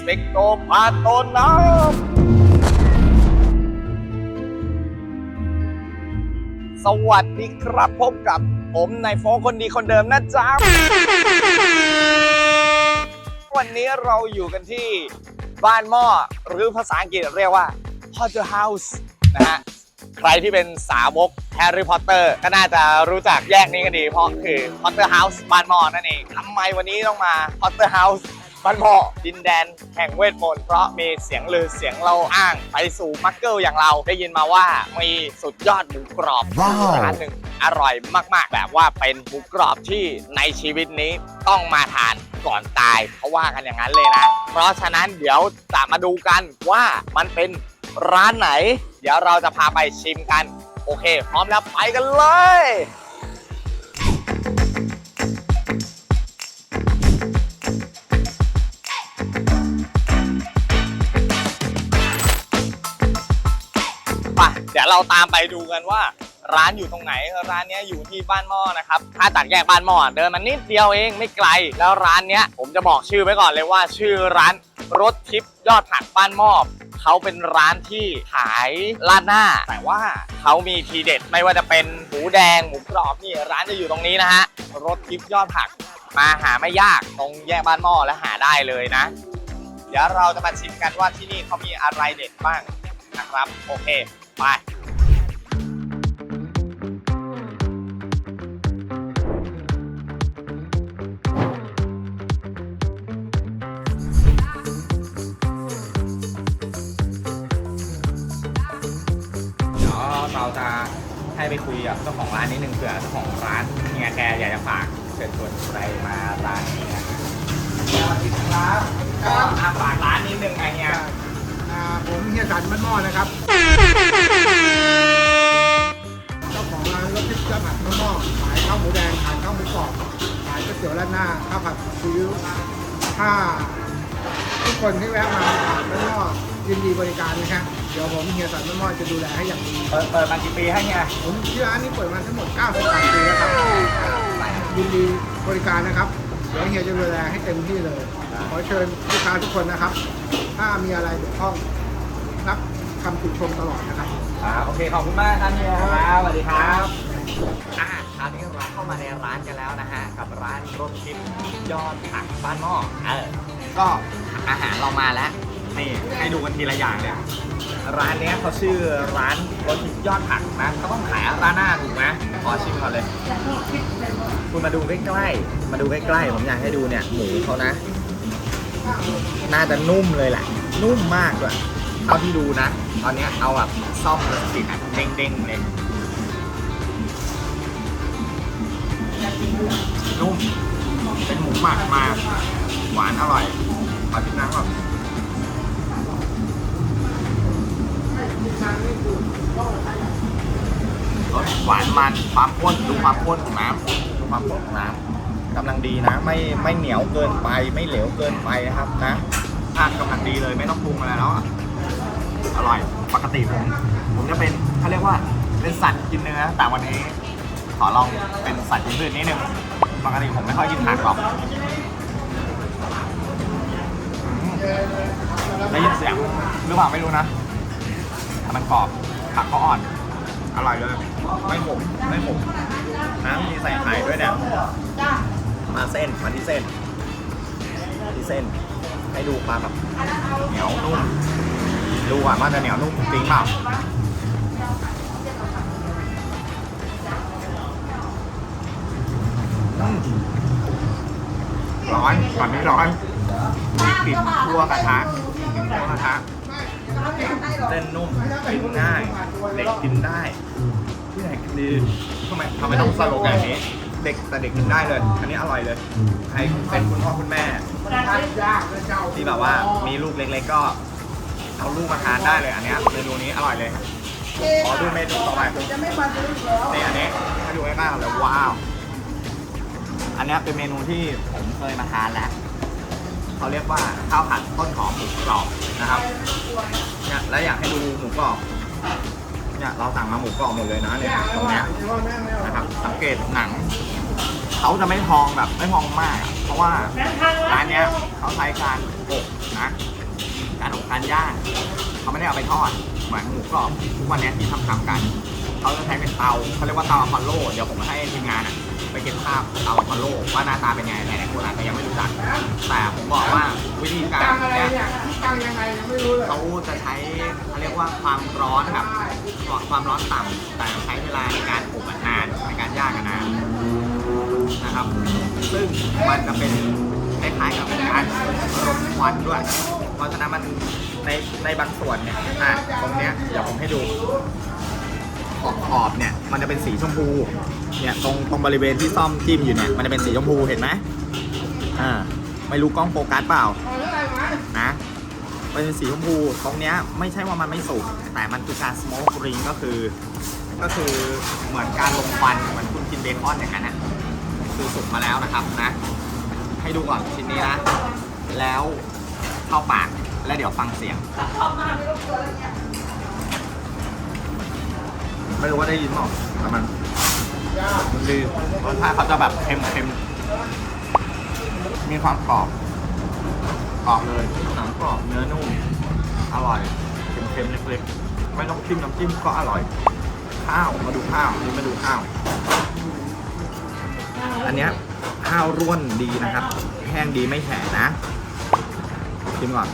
Expecto Patronum สวัสดีครับพบกับผมนายโฟคนดีคนเดิมนะจ๊ะ วันนี้เราอยู่กันที่บ้านหม้อหรือภาษาอังกฤษเรียกว่า Potter House นะฮะใครที่เป็นสาวกแฮร์รี่พอตเตอร์ก็น่าจะรู้จักแยกนี้กันดี เพราะคือ Potter House บ้านหม้อนั่นเองทำไมวันนี้ต้องมา Potter House บ้า นหม้อดินแดนแห่งเวทมนต์เพราะมีเสียงลือเสียงเล่าอ้างไปสู่มักเกิลอย่างเราได้ยินมาว่ามีสุดยอดหมูกรอบว้าว ร้านหนึ่งอร่อยมากๆ แบบว่าเป็นหมูกรอบที่ในชีวิตนี้ต้องมาทานก่อนตายเขาว่ากันอย่างนั้นเลยนะ เพราะฉะนั้นเดี๋ยวจะมาดูกันว่ามันเป็นร้านไหน เดี๋ยวเราจะพาไปชิมกัน โอเค พร้อมแล้วไปกันเลย ดี๋ยวเราตามไปดูกันว่า ร้านอยู่ตรงไหนร้านนี้อยู่ที่บ้านหม้อนะครับถ้าจากแยกบ้านหม้อเดินมานิดเดียวเองไม่ไกล แล้วร้านนี้ผมจะบอกชื่อไว้ก่อนเลยว่า ชื่อร้านรถทิพย์ยอดผักบ้านหม้อเขาเป็นร้านที่ขายราดหน้า แต่ว่าเขามีทีเด็ดไม่ว่าจะเป็นหมูแดงหมูกรอบนี่ร้านจะอยู่ตรงนี้นะฮะรถทิพย์ยอดผักมาหาไม่ยากตรงแยกบ้านหม้อและหาได้เลยนะ เดี๋ยวเราจะมาชิมกันว่าที่นี่เขามีอะไรเด็ดบ้างนะครับ โอเค ไปเดี๋ยวเราจะให้ไปคุยกับเจ้าของร้านนิดนึงเผื่อเจ้าของร้านเฮียแกอยากจะฝากเชิญชวนใครมาร้านนี้นะสวัสดีครับก็อาฝากร้านนิดนึงไงเฮีย อ่าผมเฮียสันบ้านหม้อนะครับ เตี๋ยวราดหน้าข้าวผัดซีอิ๊วถ้าทุกคนที่แวะมาผ่านบ้านหม้อยินดีบริการนะครับเดี๋ยวผมเฮียสันบ้านหม้อจะดูแลให้อย่างดีเปิดเปิดมากี่ปีให้เฮียผมที่ร้านนี้เปิดมาทั้งหมด98ปีแล้วครับยินดีบริการนะครับเดี๋ยวเฮียจะดูแลให้เต็มที่เลย ขอเชิญลูกค้าทุกคนนะครับ ถ้ามีอะไรเดี๋ยวข้องรับคำติชมตลอดนะครับ อ่าโอเคขอบคุณมากครับเฮียครับสวัสดีครับอ่าคราวนี้ เข้ามาในร้านกันแล้วนะฮะ กับร้านรถทิพย์ยอดผักบ้านหม้อเออก็อาหารเรามาแล้ว นี่ให้ดูกันทีละอย่างเนี่ยร้านเนี้ยเขาชื่อร้านรถทิพย์ยอดผักนะเขาต้องขายร้านหน้าถูกไหมขอชิมก่อนเลย คุณมาดูใกล้ๆ มาดูใกล้ๆ ผมอยากให้ดูเนี่ยหมูเขานะ น่าจะนุ่มเลยแหละ นุ่มมากด้วยเท่าที่ดูนะ ตอนนี้เอาแบบซ่อมพลาสติเด้งๆเลย นุ่ม เป็นหมูหมักมาหวานอร่อยขอชิมน้ำก่อนรสหวานมันความข้นดูความข้นของน้ำดูความข้นของน้ำกำลังดีนะ ไม่ไม่เหนียวเกินไป ไม่เหลวเกินไปนะครับนะทานกำลังดีเลยไม่ต้องปรุงอะไรแล้วอะอร่อยปกติผมผมจะเป็นเขาเรียกว่าเป็นสัตว์กินเนื้อแต่วันนี้ขอลองเป็นสัตว์กินพืชนิดนึง ปกติผมไม่ค่อยกินผักหรอกได้ยินเสียงหรือเปล่าไม่รู้นะแต่มันกรอบผักเขาอ่อน อร่อยเลย ไม่ขมไม่ขมน้ำมีใส่ไข่ด้วยเนี่ย มาเส้นมาที่เส้นที่เส้น ให้ดูความแบบเหนียวนุ่มดูก่อนว่าจะเหนียวนุ่มจริงเปล่า ร้อนตอนนี้ร้อนปิดทั่วกระทะปิดทั่วกระทะเส้นนุ่มกินง่ายเด็กกินได้ที่ไหนกินดีทำไมทำไมต้องสโลแกนนี้ เด็กแต่เด็กกินได้เลย อันนี้อร่อยเลยใครเป็นคุณพ่อคุณแม่ที่แบบว่ามีลูกเล็กๆก็เอาลูกมาทานได้เลยอันนี้เมนูนี้อร่อยเลยขอดูเมนูต่อไปนี่อันนี้ให้ดูใกล้ๆเลยว้าว อันนี้เป็นเมนูที่ผมเคยมาทานแล้ว เขาเรียกว่าข้าวผัดต้นหอมหมูกรอบนะครับเนี่ยและอยากให้ดูหมูกรอบเนี่ยเราสั่งมาหมูกรอบหมดเลยนะเนี่ยตรงเนี้ยนะครับสังเกตหนังเขาจะไม่พองแบบไม่พองมาก เพราะว่าร้านเนี้ยเขาใช้การอบนะการอบการย่างเขาไม่ได้เอาไปทอดเหมือนหมูกรอบทุกวันนี้ที่ทำทำกันเขาจะใช้เป็นเตาเขาเรียกว่าเตาอพอลโลเดี๋ยวผมให้ทีมงานอะ ไปเก็บภาพเตาอพอลโลว่าหน้าตาเป็นไงหลายๆคนอาจจะยังไม่รู้จัก แต่ผมบอกว่าวิธีการตังอะไรเนี่ยเนี่ยที่ตังยังไงยังไม่รู้เลยเขาจะใช้เขาเรียกว่าความร้อนแบบความร้อนต่ำแต่ใช้เวลาในการอบอะนานในการย่างอะนานนะครับ ซึ่งมันจะเป็นคล้ายๆกับการรมควันด้วย เพราะฉะนั้นมันในในบางส่วนเนี่ยอะตรงเนี้ยเดี๋ยวผมให้ดูขอบขอบๆเนี่ยมันจะเป็นสีชมพู เนี่ยตรงตรงบริเวณที่ซ่อมจิ้มอยู่เนี่ยมันจะเป็นสีชมพูเห็นไหมอ่าไม่รู้กล้องโฟกัสเปล่านะเป็นสีชมพูตรงเนี้ยไม่ใช่ว่ามันไม่สุกแต่มันคือการสโมกริงก็คือ ก็คือเหมือนการลงควันเหมือนคุณกินเบคอนอย่างนั้นนะคือสุกมาแล้วนะครับนะ ให้ดูก่อนชิ้นนี้นะแล้วเข้าปากแล้วเดี๋ยวฟังเสียงไม่รู้ว่าได้ยินเปล่าแต่มัน มันดีรสชาติเขาจะแบบเค็มๆมีความกรอบกรอบเลยหนังกรอบเนื้อนุ่ม อร่อยเค็มๆเล็กๆไม่ต้องจิ้มน้ำจิ้มก็อร่อย ข้าวมาดูข้าวนี่มาดูข้าว อันเนี้ยข้าวร่วนดีนะครับ แห้งดีไม่แฉะนะชิมก่อน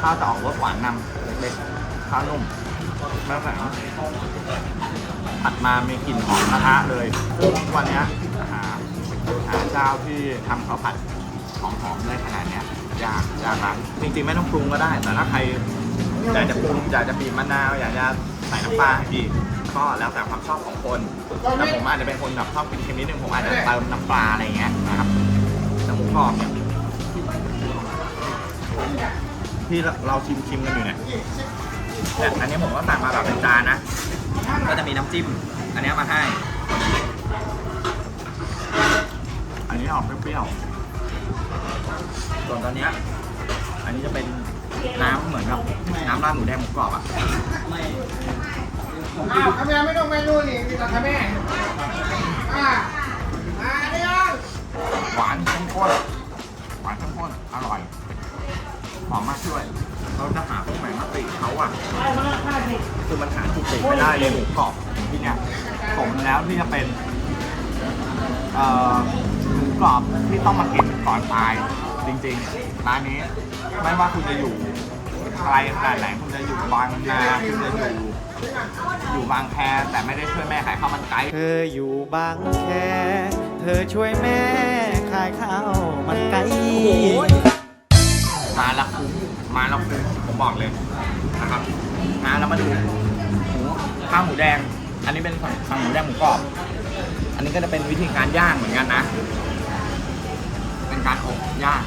ข้าวจะออกรสหวานนำเล็กๆข้าวนุ่ม ม่แข็งผัดมามีกลิ่นหอมกระทะเลยซึ่งวันเนี้ยหาหาเจ้าที่ทำข้าวผัดหอมๆได้ขนาดเนี้ยยากยากนะจริงๆไม่ต้องปรุงก็ได้ แต่ถ้าใครอยากจะปรุงอยากจะบีบมะนาวอยากจะใส่น้ำปลาอีกก็แล้วแต่ความชอบของคนแต่ผมอาจจะเป็นคนแบบชอบกินเค็มนิดนึงผมอาจจะเติมน้ำปลาอะไรเงี้ยนะครับแต่หมูกรอบเนี่ยที่เราชิมชิมๆกันอยู่เนี่ย แต่อันนี้ผมก็สั่งมาแบบเป็นจานนะ ก็จะมีน้ำจิ้ม อันเนี้ยมาให้ อันนี้ออกเปรี้ยวๆส่วนตอนเนี้ยอันนี้จะเป็นน้ำเหมือนกับน้ำราดหมูแดงหมูกรอบอะอ้าวทำไมไม่ต้องเมนูนี่มีแต่ทำแม่อ่ามาได้ยังหวานเข้มข้นหวานเข้มข้นอร่อยหอมมากด้วย เราจะหาพวกแมงมะติเขาอะคือมันหาจุดเด่นไม่ได้เลยหมูกรอบที่เนี่ยผมแล้วที่จะเป็นเอ่อหมูกรอบที่ต้องมากินก่อนตายจริงๆร้านนี้ไม่ว่าคุณจะอยู่ไกลขนาดไหนคุณจะอยู่บางนาคุณจะอยู่อยู่บางแคแต่ไม่ได้ช่วยแม่ขายข้าวมันไก่เธออยู่บางแคเธอช่วยแม่ขายข้าวมันไก่ มาแล้วคุ้มมาแล้วคุ้มผมบอกเลยนะครับมาแล้วมาดูหมูข้าวหมูแดง อันนี้เป็นฝั่งหมูแดงหมูกรอบ อันนี้ก็จะเป็นวิธีการย่างเหมือนกันนะ เป็นการอบย่าง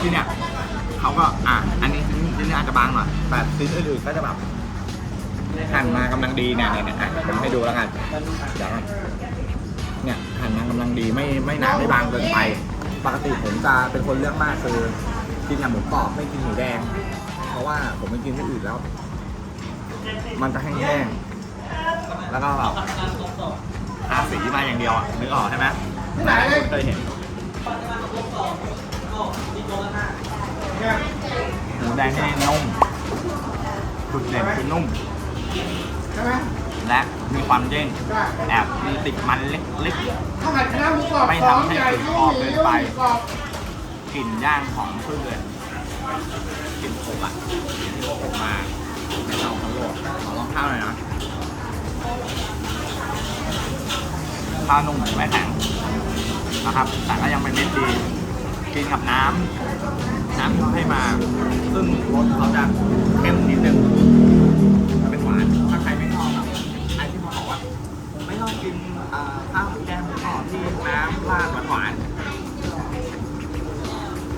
ที่เนี่ยเขาก็อะอันนี้ชิ้นชิ้นนี้อาจจะบางหน่อยแต่ชิ้นอื่นๆก็จะแบบหั่นมากำลังดีเนี่ยเนี่ยเนี่ยอะผมให้ดูแล้วกันเดี๋ยวก่อนเนี่ยหั่นมากำลังดีไม่ไม่หนาไม่บางเกินไป ปกติผมจะเป็นคนเลือกมากคือกินแต่างหมูกรอบไม่กินหมูแดง เพราะว่าผมไม่กินที่อื่นแล้ว มันจะแห้งๆแล้วก็แบบทาสีมาอย่างเดียวอะนึกออกใช่ไหมหนเคยเห็นหมูแดงที่นุ่มจุดเด่นคือนุ่มใช่ไหม และมีความเด้งได้แอบมีติดมันเล็กข้าวผัดคณะหมูกรอบไม่หอมทำให้ใหญ่ติดยุ่คองหเกิมีนยุ่งไปหมีกรอบๆกลิ่นย่างของพืชเลยกลิ่นอบอะที่เขาอบมาในเตาทั้งโลกขอลองข้าวหน่อยนะข้าวนุ่มไม่แข็งนะครับแต่ก็ยังเป็นเม็ดดีกินกับน้ำน้ำที่เขาให้มา ซึ่งรสเขาจะเข้มนิดนึง เอ่อข้าวแดงหมูกรอบที่น้ำราดหวานๆ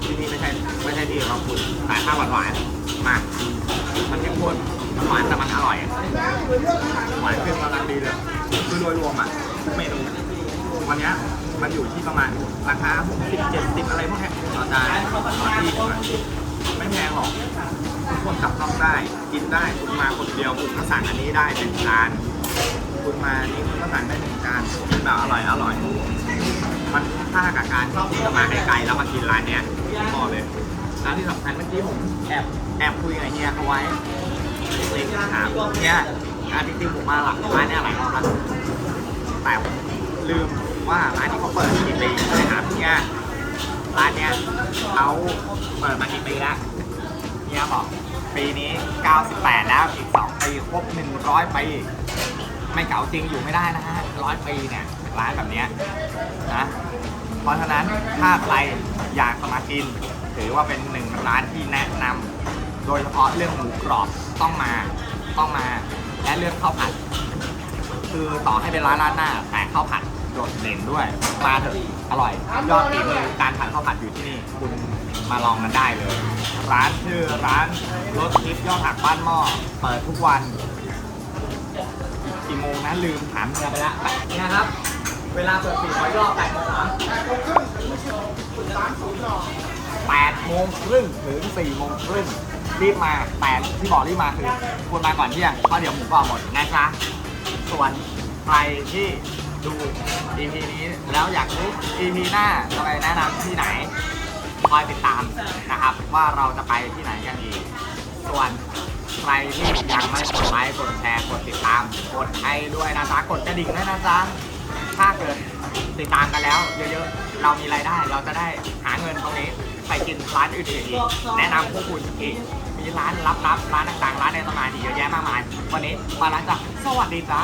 ที่นี่ไม่ใช่ไม่ใช่ที่เราคุณขายข้าวหวานๆมา มันเข้มข้นมันหวานแต่มันอร่อยอะหวานขึ้นกำลังดีเลยคือโดยรวมอะทุกเมนูวันเนี้ยมันอยู่ที่ประมาณราคา60 70อะไรพวกเนี้ยต่อจานต่อที่ดีไม่แพงหรอกทุกคนจับต้องได้ กินได้คุณมาคนเดียวคุณก็สั่งอันนี้ได้หนึ่งจาน คุณมา แบบอร่อยอร่อย มันค่ากับการที่จะมาไกลๆแล้วมากินร้านเนี้ยบอเลยร้านที่สำคัญเมื่อกี้ผมแอบแอบคุยกับเฮียเขาไว้เล็กถามเฮียอันจริงๆผมมาหลักร้านเนี้ยหลายรอบแล้วแต่ผมลืมว่าร้านนี้เขาเปิดกี่ปีเลยถามเฮียร้านเนี้ยเขาเปิดมากี่ปีแล้วเฮียบอกปีนี้ 98 แล้วอีก 2 ปีครบ 100 ปี ไม่เก่าจริงอยู่ไม่ได้นะฮะร้อยปีเนี่ย ร้านแบบเนี้ยนะเพราะฉะนั้นถ้าใครอยากจะมากิน ถือว่าเป็นหนึ่งร้านที่แนะนำโดยเฉพาะเรื่องหมูกรอบต้องมาต้องมา และเรื่องข้าวผัด คือต่อให้เป็นร้านร้านหน้า แต่ข้าวผัดโดดเด่นด้วยมาเถอะอร่อย ยอดฝีมือการผัดข้าวผัดอยู่ที่นี่คุณมาลองกันได้เลย ร้านชื่อร้านรถทิพย์ยอดหักบ้านหม้อเปิดทุกวันกี่โมงนะลืมถามเมียไปล้วเนี่ยครับ เวลาเปิดสี่ร้อยรอบแปดโมงเหรอร้านศูนย์หล่อแปดโมงครึ่งถึงสี่โมงครึ่งรีบมาแต่ที่บอกรีบมาคือควรมาก่อนเที่ยงเพราะเดี๋ยวหมูกรอบหมดนะจ๊ะส่วนใครที่ดู EP นี้แล้วอยากรู้ EP หน้าจะไปแนะนำที่ไหนคอยติดตามนะครับ ว่าเราจะไปที่ไหนกันอีก ส่วนใครที่ยังไม่กดไลค์กดแชร์กดติดตาม กดให้ด้วยนะจ๊ะกดกระดิ่งด้วยนะจ๊ะ ถ้าเกิดติดตามกันแล้ว เยอะๆ เรามีรายได้ เราจะได้หาเงินตรงนี้ไปกินร้านอื่นๆอีกแนะนำพวกคุณอีก มีร้านรับๆร้านต่างๆ ร้านในตำนานอีกเยอะแยะมากมาย วันนี้มาแล้วจ้ะสวัสดีจ้า